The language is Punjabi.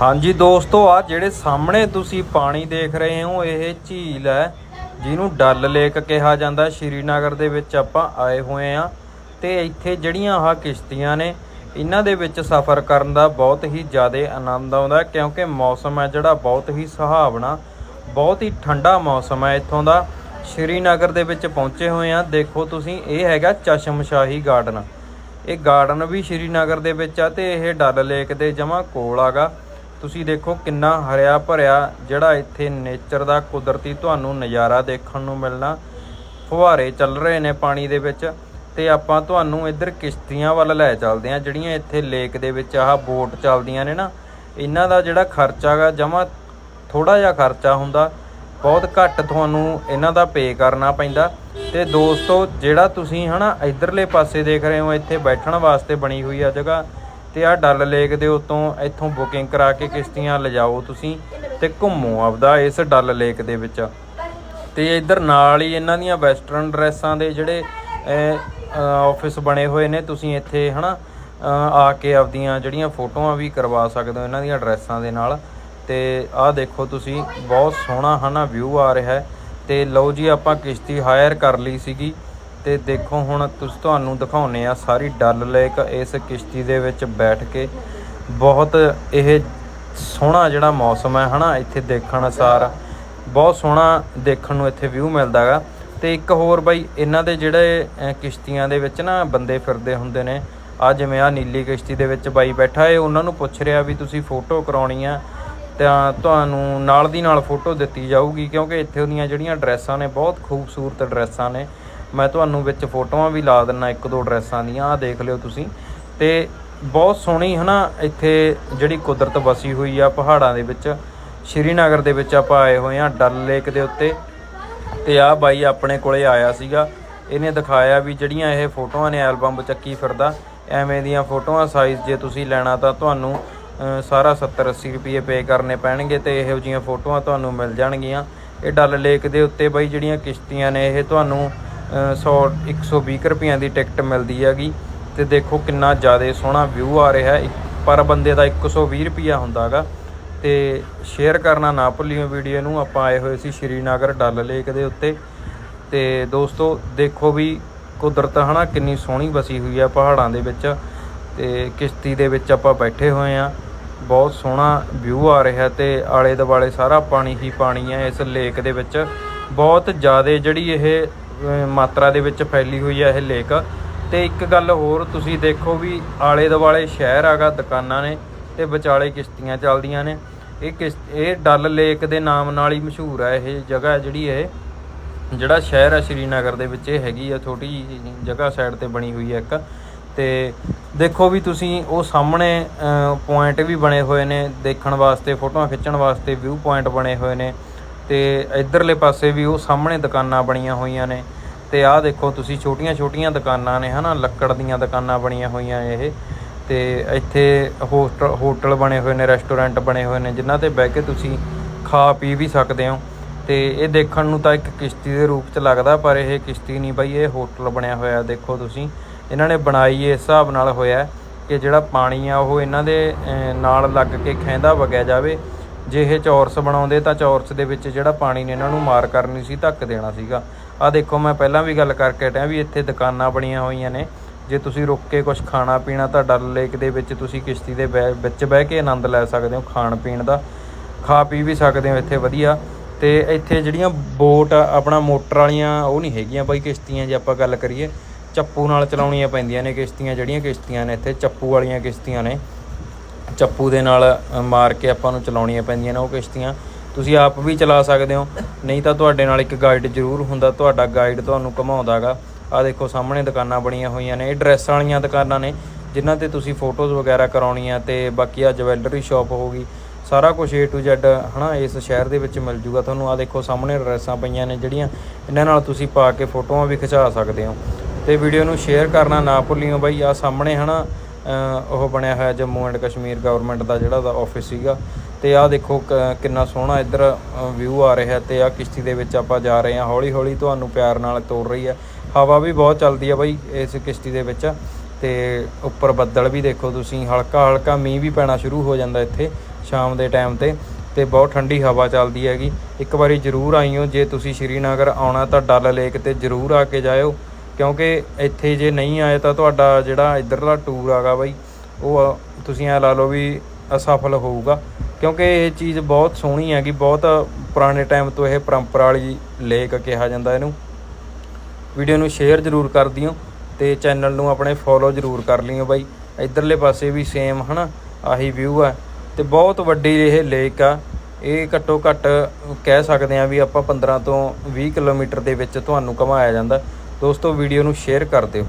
ਹਾਂਜੀ ਦੋਸਤੋ, ਆ ਜਿਹੜੇ ਸਾਹਮਣੇ ਤੁਸੀਂ ਪਾਣੀ ਦੇਖ ਰਹੇ ਹੋ, ਇਹ ਝੀਲ ਹੈ, ਜਿਹਨੂੰ ਡੱਲ ਲੇਕ ਕਿਹਾ ਜਾਂਦਾ। ਸ਼੍ਰੀਨਗਰ ਦੇ ਵਿੱਚ ਆਪਾਂ ਆਏ ਹੋਏ ਆ ਤੇ ਇੱਥੇ ਜਿਹੜੀਆਂ ਆਹ ਕਿਸ਼ਤੀਆਂ ਨੇ, ਇਹਨਾਂ ਦੇ ਵਿੱਚ ਸਫ਼ਰ ਕਰਨ ਦਾ ਬਹੁਤ ਹੀ ਜ਼ਿਆਦਾ ਆਨੰਦ ਆਉਂਦਾ ਕਿਉਂਕਿ ਮੌਸਮ ਹੈ ਜਿਹੜਾ ਬਹੁਤ ਹੀ ਸੁਹਾਵਣਾ, ਬਹੁਤ ਹੀ ਠੰਡਾ ਮੌਸਮ ਹੈ ਇੱਥੋਂ ਦਾ। ਸ਼੍ਰੀਨਗਰ ਦੇ ਵਿੱਚ ਪਹੁੰਚੇ ਹੋਏ ਆ ਦੇਖੋ ਤੁਸੀਂ, ਇਹ ਹੈਗਾ ਚਸ਼ਮਸ਼ਾਹੀ ਗਾਰਡਨ। ਇਹ ਗਾਰਡਨ ਵੀ ਸ਼੍ਰੀਨਗਰ ਦੇ ਵਿੱਚ ਆ ਤੇ ਇਹ ਡੱਲ ਲੇਕ ਦੇ ਜਮਾ ਕੋਲ ਆਗਾ। ਤੁਸੀਂ ਦੇਖੋ ਕਿੰਨਾ ਹਰਿਆ ਭਰਿਆ ਜਿਹੜਾ ਇੱਥੇ ਨੇਚਰ ਦਾ ਕੁਦਰਤੀ ਤੁਹਾਨੂੰ ਨਜ਼ਾਰਾ ਦੇਖਣ ਨੂੰ ਮਿਲਣਾ। ਫੁਹਾਰੇ ਚੱਲ ਰਹੇ ਨੇ ਪਾਣੀ ਦੇ ਵਿੱਚ ਤੇ ਆਪਾਂ ਤੁਹਾਨੂੰ ਇੱਧਰ ਕਿਸ਼ਤੀਆਂ ਵੱਲ ਲੈ ਚੱਲਦੇ ਆ ਜਿਹੜੀਆਂ ਇੱਥੇ ਲੇਕ ਦੇ ਵਿੱਚ ਆਹ ਬੋਟ ਚੱਲਦੀਆਂ ਨੇ ਨਾ, ਇਹਨਾਂ ਦਾ ਜਿਹੜਾ ਖਰਚਾ ਹੈਗਾ ਜਮਾ ਥੋੜਾ ਜਿਹਾ ਖਰਚਾ ਹੁੰਦਾ। ਬਹੁਤ ਘੱਟ ਤੁਹਾਨੂੰ ਇਹਨਾਂ ਦਾ ਪੇ ਕਰਨਾ ਪੈਂਦਾ। ਤੇ ਦੋਸਤੋ, ਜਿਹੜਾ ਤੁਸੀਂ ਹਨਾ ਇਧਰਲੇ ਪਾਸੇ ਦੇਖ ਰਹੇ ਹੋ, ਇੱਥੇ ਬੈਠਣ ਵਾਸਤੇ ਬਣੀ ਹੋਈ ਆ ਜਗ੍ਹਾ ਤੇ ਆ ਡਲ ਲੇਕ ਦੇ ਉੱਤੋਂ ਇੱਥੋਂ ਬੁਕਿੰਗ ਕਰਾ ਕੇ ਕਿਸ਼ਤੀਆਂ ਲਿਜਾਓ ਤੁਸੀਂ ਤੇ ਘੁੰਮੋ ਆਪਦਾ ਇਸ ਡਲ ਲੇਕ ਦੇ ਵਿੱਚ। ਤੇ ਇੱਧਰ ਨਾਲ ਹੀ ਇਹਨਾਂ ਦੀਆਂ ਵੈਸਟਰਨ ਡਰੈਸਾਂ ਦੇ ਜਿਹੜੇ ਆਫਿਸ ਬਣੇ ਹੋਏ ਨੇ ਤੁਸੀਂ ਇੱਥੇ ਹਨਾ ਅਹ, ਆ ਕੇ ਆਪਦੀਆਂ ਜਿਹੜੀਆਂ ਫੋਟੋਆਂ ਵੀ ਕਰਵਾ ਸਕਦੇ ਹੋ ਇਹਨਾਂ ਦੀਆਂ ਡਰੈਸਾਂ ਦੇ ਨਾਲ। ਤੇ ਆਹ ਦੇਖੋ ਤੁਸੀਂ ਬਹੁਤ ਸੋਹਣਾ ਹਨਾ ਵਿਊ ਆ ਰਿਹਾ ਹੈ। ਤੇ ਲਓ ਜੀ ਆਪਾਂ ਕਿਸ਼ਤੀ ਹਾਇਰ ਕਰ ਲਈ ਸੀਗੀ। ਤੇ ਦੇਖੋ ਹੁਣ ਤੁਸੀਂ ਤੁਹਾਨੂੰ ਦਿਖਾਉਨੇ ਆ ਸਾਰੀ ਡੱਲ ਲੇਕ ਇਸ ਕਿਸ਼ਤੀ ਦੇ ਵਿੱਚ ਬੈਠ ਕੇ। ਬਹੁਤ ਇਹ ਸੋਹਣਾ ਜਿਹੜਾ ਮੌਸਮ ਹੈ, ਹਨਾ, ਇੱਥੇ ਦੇਖਣ ਸਾਰ। ਬਹੁਤ ਸੋਹਣਾ ਦੇਖਣ ਨੂੰ ਇੱਥੇ ਵਿਊ ਮਿਲਦਾਗਾ ਤੇ ਇੱਕ ਹੋਰ ਬਾਈ, ਇਹਨਾਂ ਦੇ ਜਿਹੜੇ ਕਿਸ਼ਤੀਆਂ ਦੇ ਵਿੱਚ ਨਾ ਬੰਦੇ ਫਿਰਦੇ ਹੁੰਦੇ ਨੇ ਆ ਜਿਵੇਂ ਆ ਨੀਲੀ ਕਿਸ਼ਤੀ ਦੇ ਵਿੱਚ ਬਾਈ ਬੈਠਾ ਏ ਉਹਨਾਂ ਨੂੰ ਪੁੱਛ ਰਿਹਾ ਵੀ ਤੁਸੀਂ ਫੋਟੋ ਕਰਾਉਣੀ ਆ, ਤਾਂ ਤੁਹਾਨੂੰ ਨਾਲ ਦੀ ਨਾਲ ਫੋਟੋ ਦਿੱਤੀ ਜਾਊਗੀ, ਕਿਉਂਕਿ ਇੱਥੇ ਉਹਦੀਆਂ ਜਿਹੜੀਆਂ ਡਰੈਸਾਂ ਨੇ, ਬਹੁਤ ਖੂਬਸੂਰਤ ਡਰੈਸਾਂ ਨੇ। ਮੈਂ ਤੁਹਾਨੂੰ ਵਿੱਚ ਫੋਟੋਆਂ ਵੀ ਲਾ ਦਿੰਨਾ, ਇੱਕ ਦੋ ਡਰੈਸਾਂ ਦੀਆਂ ਆ ਦੇਖ ਲਿਓ ਤੁਸੀਂ। ਤੇ ਬਹੁਤ ਸੋਹਣੀ ਹਨਾ, ਇੱਥੇ ਜਿਹੜੀ ਕੁਦਰਤ ਵਸੀ ਹੋਈ ਆ ਪਹਾੜਾਂ ਦੇ ਵਿੱਚ। ਸ਼੍ਰੀਨਗਰ ਦੇ ਵਿੱਚ ਆਪਾਂ ਆਏ ਹੋਏ ਆ, ਡਲ ਲੇਕ ਦੇ ਉੱਤੇ। ਤੇ ਆ ਬਾਈ ਆਪਣੇ ਕੋਲੇ ਆਇਆ ਸੀਗਾ। ਇਹਨੇ ਦਿਖਾਇਆ ਵੀ ਜਿਹੜੀਆਂ ਇਹ ਫੋਟੋਆਂ ਨੇ, ਐਲਬਮ ਚੱਕੀ ਫਿਰਦਾ। ਐਵੇਂ ਦੀਆਂ ਫੋਟੋਆਂ ਸਾਈਜ਼ ਜੇ ਤੁਸੀਂ ਲੈਣਾ ਤਾਂ ਤੁਹਾਨੂੰ ਸਾਰਾ 70 80 ਰੁਪਏ ਪੇ ਕਰਨੇ ਪੈਣਗੇ ਤੇ ਇਹੋ ਜਿਹੀਆਂ ਫੋਟੋਆਂ ਤੁਹਾਨੂੰ ਮਿਲ ਜਾਣਗੀਆਂ। ਇਹ ਡਲ ਲੇਕ ਦੇ ਉੱਤੇ ਬਾਈ ਜਿਹੜੀਆਂ ਕਿਸ਼ਤੀਆਂ ਨੇ, ਇਹ ਤੁਹਾਨੂੰ 100 120 ਰੁਪਈਆਂ ਦੀ ਟਿਕਟ ਮਿਲਦੀ ਹੈਗੀ ਤੇ ਦੇਖੋ ਕਿੰਨਾ ਜ਼ਿਆਦਾ ਸੋਹਣਾ ਵਿਊ ਆ ਰਿਹਾ ਹੈ। ਇੱਕ- ਪਰ ਬੰਦੇ ਦਾ 120 ਰੁਪਈਆ ਹੁੰਦਾਗਾ ਤੇ ਸ਼ੇਅਰ ਕਰਨਾ ਨਾ ਭੁੱਲਿਓ ਵੀਡੀਓ ਨੂੰ। ਆਪਾਂ ਆਏ ਹੋਏ ਸੀ ਸ਼੍ਰੀਨਗਰ ਡਲ ਲੇਕ ਦੇ ਉੱਤੇ। ਤੇ ਦੋਸਤੋ, ਦੇਖੋ ਵੀ ਕੁਦਰਤ ਹਨਾ ਕਿੰਨੀ ਸੋਹਣੀ ਵਸੀ ਹੋਈ ਆ ਪਹਾੜਾਂ ਦੇ ਵਿੱਚ। ਤੇ ਕਿਸ਼ਤੀ ਦੇ ਵਿੱਚ ਆਪਾਂ ਬੈਠੇ ਹੋਏ ਆ। ਬਹੁਤ ਸੋਹਣਾ ਵਿਊ ਆ ਰਿਹਾ ਤੇ ਆਲੇ ਦੁਆਲੇ ਸਾਰਾ ਪਾਣੀ ਹੀ ਪਾਣੀ ਹੈ ਇਸ ਲੇਕ ਦੇ ਵਿੱਚ। ਬਹੁਤ ਜ਼ਿਆਦਾ ਜਿਹੜੀ ਇਹ ਮਾਤਰਾ ਦੇ ਵਿੱਚ ਫੈਲੀ ਹੋਈ ਹੈ ਇਹ ਲੇਕ। ਤੇ ਇੱਕ ਗੱਲ ਹੋਰ, ਤੁਸੀਂ ਦੇਖੋ ਵੀ ਆਲੇ ਦੁਆਲੇ ਸ਼ਹਿਰ ਆਗਾ ਦੁਕਾਨਾਂ ਨੇ ਤੇ ਵਿਚਾਲੇ ਕਿਸ਼ਤੀਆਂ ਚੱਲਦੀਆਂ ਨੇ। ਇਹ ਕਿਸ, ਇਹ ਡਲ ਲੇਕ ਦੇ ਨਾਮ ਨਾਲ ਹੀ ਮਸ਼ਹੂਰ ਹੈ ਇਹ ਜਗ੍ਹਾ ਜਿਹੜੀ ਇਹ, ਜਿਹੜਾ ਸ਼ਹਿਰ ਹੈ ਸ਼੍ਰੀਨਗਰ ਦੇ ਵਿੱਚ ਇਹ ਹੈਗੀ ਆ ਛੋਟੀ ਜਿਹੀ ਜਗ੍ਹਾ ਸਾਈਡ ਤੇ ਬਣੀ ਹੋਈ ਹੈ ਇੱਕ। ਤੇ ਦੇਖੋ ਵੀ ਤੁਸੀਂ ਉਹ ਸਾਹਮਣੇ ਪੁਆਇੰਟ ਵੀ ਬਣੇ ਹੋਏ ਨੇ, ਦੇਖਣ ਵਾਸਤੇ, ਫੋਟੋਆਂ ਖਿੱਚਣ ਵਾਸਤੇ ਵਿਊ ਪੁਆਇੰਟ ਬਣੇ ਹੋਏ ਨੇ। ਤੇ ਇਧਰਲੇ ਪਾਸੇ ਵੀ ਉਹ ਸਾਹਮਣੇ ਦੁਕਾਨਾਂ ਬਣੀਆਂ ਹੋਈਆਂ ਨੇ ਤੇ ਆਹ ਦੇਖੋ ਤੁਸੀਂ ਛੋਟੀਆਂ-ਛੋਟੀਆਂ ਦੁਕਾਨਾਂ ਨੇ, ਹਨਾ, ਲੱਕੜ ਦੀਆਂ ਦੁਕਾਨਾਂ ਬਣੀਆਂ ਹੋਈਆਂ ਇਹ। ਤੇ ਇੱਥੇ ਹੋਸਟਲ ਹੋਟਲ ਬਣੇ ਹੋਏ ਨੇ, ਰੈਸਟੋਰੈਂਟ ਬਣੇ ਹੋਏ ਨੇ, ਜਿਨ੍ਹਾਂ ਤੇ ਬਹਿ ਕੇ ਤੁਸੀਂ ਖਾ ਪੀ ਵੀ ਸਕਦੇ ਹੋ। ਤੇ ਇਹ ਦੇਖਣ ਨੂੰ ਤਾਂ ਇੱਕ ਕਿਸ਼ਤੀ ਦੇ ਰੂਪ ਚ ਲੱਗਦਾ, ਪਰ ਇਹ ਕਿਸ਼ਤੀ ਨਹੀਂ ਬਈ, ਇਹ ਹੋਟਲ ਬਣਿਆ ਹੋਇਆ, ਦੇਖੋ ਤੁਸੀਂ। ਇਹਨਾਂ ਨੇ ਬਣਾਈ ਇਸ ਹਿਸਾਬ ਨਾਲ ਹੋਇਆ ਕਿ ਜਿਹੜਾ ਪਾਣੀ ਆ, ਉਹ ਇਹਨਾਂ ਦੇ ਨਾਲ ਲੱਗ ਕੇ ਖੈਂਦਾ ਵਗਿਆ ਜਾਵੇ। ਜੇ ਇਹ ਚੌਰਸ ਬਣਾਉਂਦੇ ਤਾਂ ਚੌਰਸ ਦੇ ਵਿੱਚ ਜਿਹੜਾ ਪਾਣੀ ਨੇ ਇਹਨਾਂ ਨੂੰ ਮਾਰ ਕਰਨੀ ਸੀ, ਧੱਕ ਦੇਣਾ ਸੀਗਾ। ਆ ਦੇਖੋ, ਮੈਂ ਪਹਿਲਾਂ ਵੀ ਗੱਲ ਕਰਕੇ ਹਟਿਆ ਵੀ ਇੱਥੇ ਦੁਕਾਨਾਂ ਬਣੀਆਂ ਹੋਈਆਂ ਨੇ। ਜੇ ਤੁਸੀਂ ਰੁੱਕ ਕੇ ਕੁਝ ਖਾਣਾ ਪੀਣਾ ਤਾਂ ਡਲ ਲੇਕ ਦੇ ਵਿੱਚ ਤੁਸੀਂ ਕਿਸ਼ਤੀ ਦੇ ਬਹਿ- ਵਿੱਚ ਬਹਿ ਕੇ ਆਨੰਦ ਲੈ ਸਕਦੇ ਹੋ ਖਾਣ ਪੀਣ ਦਾ। ਖਾ ਪੀ ਵੀ ਸਕਦੇ ਹੋ ਇੱਥੇ ਵਧੀਆ। ਤੇ ਇੱਥੇ ਜਿਹੜੀਆਂ ਬੋਟ ਆਪਣਾ ਮੋਟਰ ਵਾਲੀਆਂ, ਉਹ ਨਹੀਂ ਹੈਗੀਆਂ ਬਾਈ ਕਿਸ਼ਤੀਆਂ, ਜੇ ਆਪਾਂ ਗੱਲ ਕਰੀਏ। ਚੱਪੂ ਨਾਲ ਚਲਾਉਣੀਆਂ ਪੈਂਦੀਆਂ ਨੇ ਕਿਸ਼ਤੀਆਂ, ਜਿਹੜੀਆਂ ਕਿਸ਼ਤੀਆਂ ਨੇ ਇੱਥੇ, ਚੱਪੂ ਵਾਲੀਆਂ ਕਿਸ਼ਤੀਆਂ ਨੇ। ਚੱਪੂ ਦੇ ਨਾਲ ਮਾਰ ਕੇ ਆਪਾਂ ਨੂੰ ਚਲਾਉਣੀਆਂ ਪੈਂਦੀਆਂ ਨੇ ਉਹ ਕਿਸ਼ਤੀਆਂ। ਤੁਸੀਂ ਆਪ ਵੀ ਚਲਾ ਸਕਦੇ ਹੋ। ਨਹੀਂ ਤਾਂ ਤੁਹਾਡੇ ਨਾਲ ਇੱਕ ਗਾਈਡ ਜ਼ਰੂਰ ਹੁੰਦਾ, ਤੁਹਾਡਾ ਗਾਈਡ ਤੁਹਾਨੂੰ ਘੁਮਾਉਂਦਾਗਾ। ਆ ਦੇਖੋ, ਸਾਹਮਣੇ ਦੁਕਾਨਾਂ ਬਣੀਆਂ ਹੋਈਆਂ ਨੇ, ਇਹ ਡਰੈਸਾਂ ਵਾਲੀਆਂ ਦੁਕਾਨਾਂ ਨੇ, ਜਿਨ੍ਹਾਂ ਤੇ ਤੁਸੀਂ ਫੋਟੋਜ਼ ਵਗੈਰਾ ਕਰਾਉਣੀਆਂ ਤੇ ਬਾਕੀ ਆ ਜਵੈਲਰੀ ਸ਼ਾਪ ਹੋਗੀ ਸਾਰਾ ਕੁਝ A to Z, ਹਨਾ, ਇਸ ਸ਼ਹਿਰ ਦੇ ਵਿੱਚ ਮਿਲ ਜੂਗਾ। ਤੁਹਾਨੂੰ ਆ ਦੇਖੋ, ਸਾਹਮਣੇ ਡਰੈਸਾਂ ਪਈਆਂ ਨੇ ਜਿਹੜੀਆਂ, ਇਹਨਾਂ ਨਾਲ ਤੁਸੀਂ ਪਾ ਕੇ ਫੋਟੋਆਂ ਵੀ ਖਿਚਾ ਸਕਦੇ ਹੋ। ਤੇ ਵੀਡੀਓ ਨੂੰ ਸ਼ੇਅਰ ਕਰਨਾ ਨਾ ਭੁੱਲਿਓ ਬਾਈ ਆ ਸਾਹਮਣੇ, ਹਨਾ ਅਹ ਉਹ ਬਣਿਆ ਹੋਇਆ ਜੰਮੂ ਐਂਡ ਕਸ਼ਮੀਰ ਗਵਰਨਮੈਂਟ ਦਾ ਜਿਹੜਾ ਦਾ ਆਫਿਸ ਸੀਗਾ। ਤੇ ਆਹ ਦੇਖੋ ਕ- ਕਿੰਨਾ ਸੋਹਣਾ ਇੱਧਰ ਵਿਊ ਆ ਰਿਹਾ ਤੇ ਆ ਕਿਸ਼ਤੀ ਦੇ ਵਿੱਚ ਆਪਾਂ ਜਾ ਰਹੇ ਹਾਂ। ਹੌਲੀ ਹੌਲੀ ਤੁਹਾਨੂੰ ਪਿਆਰ ਨਾਲ ਤੋਰ ਰਹੀ ਹੈ। ਹਵਾ ਵੀ ਬਹੁਤ ਚੱਲਦੀ ਆ ਬਾਈ ਇਸ ਕਿਸ਼ਤੀ ਦੇ ਵਿੱਚ। ਤੇ ਉੱਪਰ ਬੱਦਲ ਵੀ ਦੇਖੋ ਤੁਸੀਂ ਹਲਕਾ ਹਲਕਾ ਮੀਂਹ ਵੀ ਪੈਣਾ ਸ਼ੁਰੂ ਹੋ ਜਾਂਦਾ ਇੱਥੇ ਸ਼ਾਮ ਦੇ ਟਾਈਮ ਤੇ। ਤੇ ਬਹੁਤ ਠੰਡੀ ਹਵਾ ਚੱਲਦੀ ਹੈਗੀ। ਇੱਕ ਵਾਰੀ ਜ਼ਰੂਰ ਆਈਓ। ਜੇ ਤੁਸੀਂ ਸ਼੍ਰੀਨਗਰ ਆਉਣਾ ਤਾਂ ਡਲ ਲੇਕ ਤੇ ਜ਼ਰੂਰ ਆ ਕੇ ਜਾਇਓ। ਕਿਉਂਕਿ ਇੱਥੇ ਜੇ ਨਹੀਂ ਆਏ ਤਾਂ ਤੁਹਾਡਾ ਜਿਹੜਾ ਇਧਰਲਾ ਟੂਰ ਆਗਾ ਬਾਈ, ਉਹ ਤੁਸੀਂ ਐ ਲਾ ਲਓ ਵੀ ਅਸਫਲ ਹੋਊਗਾ। ਕਿਉਂਕਿ ਇਹ ਚੀਜ਼ ਬਹੁਤ ਸੋਹਣੀ ਹੈਗੀ, ਬਹੁਤ ਪੁਰਾਣੇ ਟਾਈਮ ਤੋਂ ਇਹ ਪਰੰਪਰਾ ਵਾਲੀ ਲੇਕ ਕਿਹਾ ਜਾਂਦਾ ਇਹਨੂੰ। ਵੀਡੀਓ ਨੂੰ ਸ਼ੇਅਰ ਜ਼ਰੂਰ ਕਰ ਦਿਓ ਤੇ ਚੈਨਲ ਨੂੰ ਆਪਣੇ ਫੋਲੋ ਜ਼ਰੂਰ ਕਰ ਲਿਓ ਬਾਈ। ਇਧਰਲੇ ਪਾਸੇ ਵੀ ਸੇਮ ਹਨਾ? ਆਹੀ ਵਿਊ ਆ। ਤੇ ਬਹੁਤ ਵੱਡੀ ਇਹ ਲੇਕ ਆ। ਇਹ ਘੱਟੋ ਘੱਟ ਕਹਿ ਸਕਦੇ ਆ ਵੀ ਆਪਾਂ 15 ਤੋਂ 20 ਕਿਲੋਮੀਟਰ ਦੇ ਵਿੱਚ ਤੁਹਾਨੂੰ ਘਮਾਇਆ ਜਾਂਦਾ। ਦੋਸਤੋ ਵੀਡੀਓ ਨੂੰ ਸ਼ੇਅਰ ਕਰ ਦਿਓ।